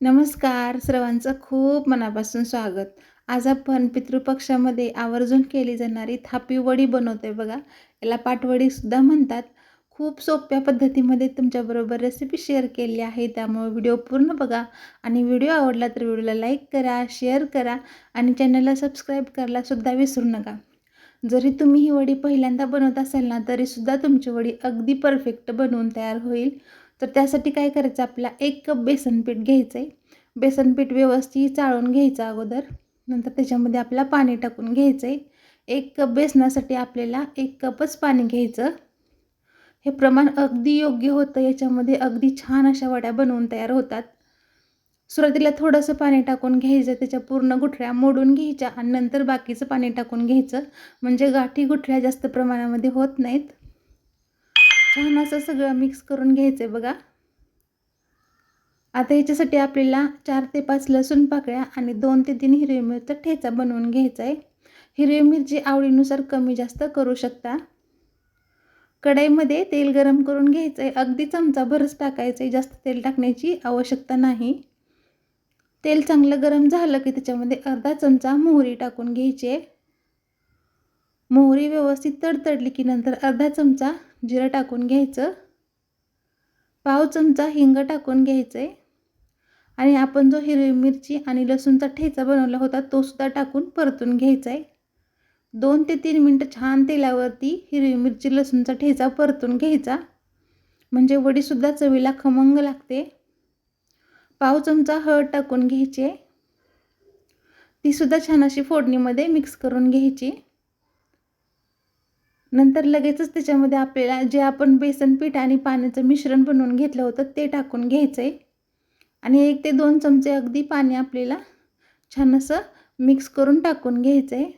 नमस्कार. सर्वांचं खूप मनापासून स्वागत. आज आपण पितृपक्षामध्ये आवर्जून केली जाणारी थापी वडी बनवते बघा. याला पाटवडीसुद्धा म्हणतात. खूप सोप्या पद्धतीमध्ये तुमच्याबरोबर रेसिपी शेअर केली आहे. त्यामुळे व्हिडिओ पूर्ण बघा. आणि व्हिडिओ आवडला तर व्हिडिओला लाईक करा शेअर करा आणि चॅनलला सबस्क्राईब करायला सुद्धा विसरू नका. जरी तुम्ही ही वडी पहिल्यांदा बनवत असाल ना तरीसुद्धा तुमची वडी अगदी परफेक्ट बनवून तयार होईल. तर त्यासाठी काय करायचं? आपला एक कप बेसनपीठ घ्यायचं आहे बेसनपीठ व्यवस्थित चाळून घ्यायचं अगोदर. नंतर त्याच्यामध्ये आपला पाणी टाकून घ्यायचं आहे एक कप बेसनासाठी आपल्याला एक कपच पाणी घ्यायचं. हे प्रमाण अगदी योग्य होतं. याच्यामध्ये अगदी छान अशा वड्या बनवून तयार होतात. सुरुवातीला थोडंसं पाणी टाकून घ्यायचं. त्याच्या पूर्ण गुठळ्या मोडून घ्यायच्या आणि नंतर बाकीचं पाणी टाकून घ्यायचं. म्हणजे गाठी गुठळ्या जास्त प्रमाणामध्ये होत नाहीत. छान असं सगळं मिक्स करून घ्यायचं आहे बघा. आता ह्याच्यासाठी आपल्याला चार ते पाच लसूण पाकळ्या आणि दोन ते तीन हिरवी मिरचा ठेचा बनवून घ्यायचा आहे हिरवी मिरची आवडीनुसार कमी जास्त करू शकता. कढईमध्ये तेल गरम करून घ्यायचं आहे अगदी चमचाभरच टाकायचं आहे जास्त तेल टाकण्याची आवश्यकता नाही. तेल चांगलं गरम झालं की त्याच्यामध्ये अर्धा चमचा मोहरी टाकून घ्यायची आहे. मोहरी व्यवस्थित तडतडली की नंतर अर्धा चमचा जिरं टाकून घ्यायचं. पाव चमचा हिंग टाकून घ्यायचं आहे आणि आपण जो हिरवी मिरची आणि लसूणचा ठेचा बनवला होता तो सुद्धा टाकून परतून घ्यायचा आहे दोन ते तीन मिनटं छान तेलावरती हिरवी मिरची लसूणचा ठेचा परतून घ्यायचा. म्हणजे वडीसुद्धा चवीला खमंग लागते. पाव चमचा हळद टाकून घ्यायची आहे. तीसुद्धा छान अशी फोडणीमध्ये मिक्स करून घ्यायची. नंतर लगेचच त्याच्यामध्ये आपल्याला जे आपण बेसन पीठ आणि पाण्याचं मिश्रण बनवून घेतलं होतं ते टाकून घ्यायचं आहे आणि एक ते दोन चमचे अगदी पाणी आपल्याला छान असं मिक्स करून टाकून घ्यायचं आहे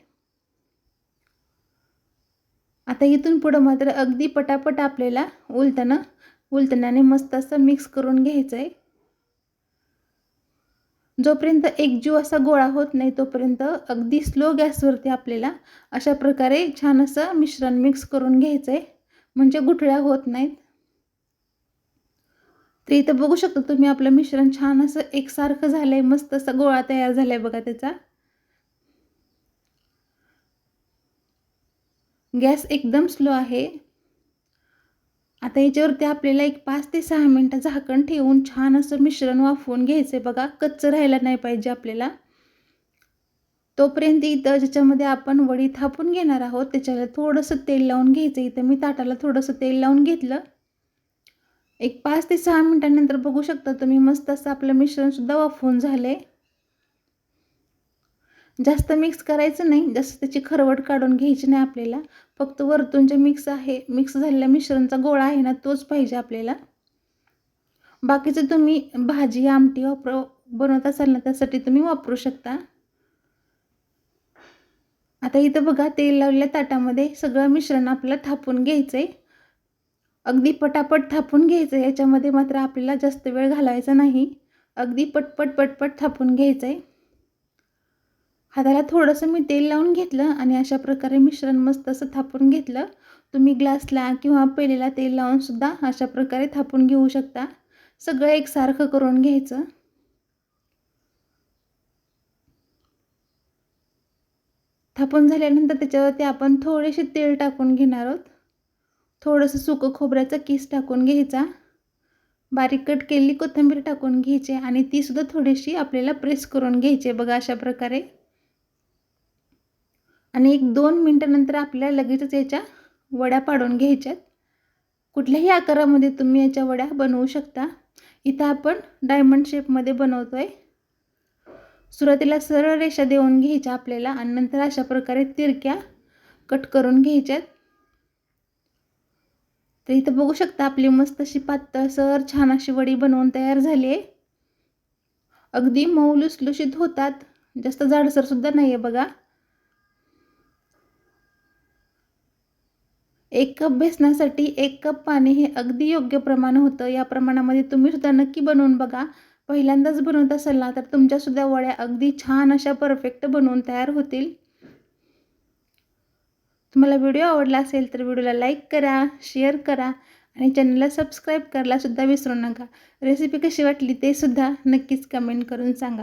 आता इथून पुढं मात्र अगदी पटापट आपल्याला उलताना उलटण्याने मस्त असं मिक्स करून घ्यायचं आहे जोपर्यंत एक जीव असा गोळा होत नाही तोपर्यंत अगदी स्लो गॅसवरती आपल्याला अशा प्रकारे छान असं मिश्रण मिक्स करून घ्यायचं आहे म्हणजे गुठळ्या होत नाहीत. तर इथं बघू शकता तुम्ही आपलं मिश्रण छान असं एकसारखं झालं आहे मस्त असा गोळा तयार झाला आहे बघा त्याचा. गॅस एकदम स्लो आहे. आता याच्यावरती आपल्याला एक पाच ते सहा मिनटं झाकण ठेवून छान असं मिश्रण वाफवून घ्यायचं आहे. बघा कच्चं राहायला नाही पाहिजे आपल्याला. तोपर्यंत इथं ज्याच्यामध्ये आपण वडी थापून घेणार आहोत त्याच्याला थोडंसं तेल लावून घ्यायचं इथं मी ताटाला थोडंसं तेल लावून घेतलं. एक पाच ते सहा मिनटानंतर बघू शकता तुम्ही मस्त असं आपलं मिश्रणसुद्धा वाफवून झालं आहे जास्त मिक्स करायचं नाही जास्त त्याची खरवट काढून घ्यायची नाही आपल्याला. फक्त वरतून जे मिक्स आहे मिक्स झालेल्या मिश्रणचा गोळा आहे ना तोच पाहिजे आपल्याला. बाकीचं तुम्ही भाजी आमटी वापर बनवत असाल ना त्यासाठी तुम्ही वापरू शकता. आता इथं बघा तेल लावलेल्या ताटामध्ये सगळं मिश्रण आपल्याला थापून घ्यायचं आहे अगदी पटापट थापून घ्यायचं आहे याच्यामध्ये मात्र आपल्याला जास्त वेळ घालायचा नाही. अगदी पटपट पटपट थापून घ्यायचं आहे हाताला थोडंसं मी तेल लावून घेतलं आणि अशा प्रकारे मिश्रण मस्त असं थापून घेतलं. तुम्ही ग्लासला किंवा पेलेला तेल लावूनसुद्धा अशा प्रकारे थापून घेऊ शकता. सगळं एकसारखं करून घ्यायचं. थापून झाल्यानंतर त्याच्यावरती आपण थोडेसे तेल टाकून घेणार आहोत. थोडंसं सुकं खोबऱ्याचा किस टाकून घ्यायचा. बारीक कट केलेली कोथिंबीर टाकून घ्यायची आणि तीसुद्धा थोडीशी आपल्याला प्रेस करून घ्यायची बघा अशा प्रकारे. आणि एक दोन मिनटानंतर आपल्याला लगेचच याच्या वड्या पाडून घ्यायच्यात. कुठल्याही आकारामध्ये तुम्ही याच्या वड्या बनवू शकता. इथं आपण डायमंड शेपमध्ये बनवतो आहे सुरुवातीला सरळ रेषा देऊन घ्यायच्या आपल्याला आणि नंतर अशा प्रकारे तिरक्या कट करून घ्यायच्यात. तर इथं बघू शकता आपली मस्त अशी पातळ सर छान अशी वडी बनवून तयार झाली आहे. अगदी मऊ लुसलुशीत होतात. जास्त जाडसरसुद्धा नाही आहे बघा. एक कप बेसनासाठी एक कप पाणी हे अगदी योग्य प्रमाण होतं. या प्रमाणामध्ये तुम्ही सुद्धा नक्की बनवून बघा. पहिल्यांदाच बनवत असाल ना तर तुमच्यासुद्धा वड्या अगदी छान अशा परफेक्ट बनवून तयार होतील. तुम्हाला व्हिडिओ आवडला असेल तर व्हिडिओला लाईक करा शेअर करा आणि चॅनलला सबस्क्राईब करायलासुद्धा विसरू नका. रेसिपी कशी वाटली ते सुद्धा नक्कीच कमेंट करून सांगा.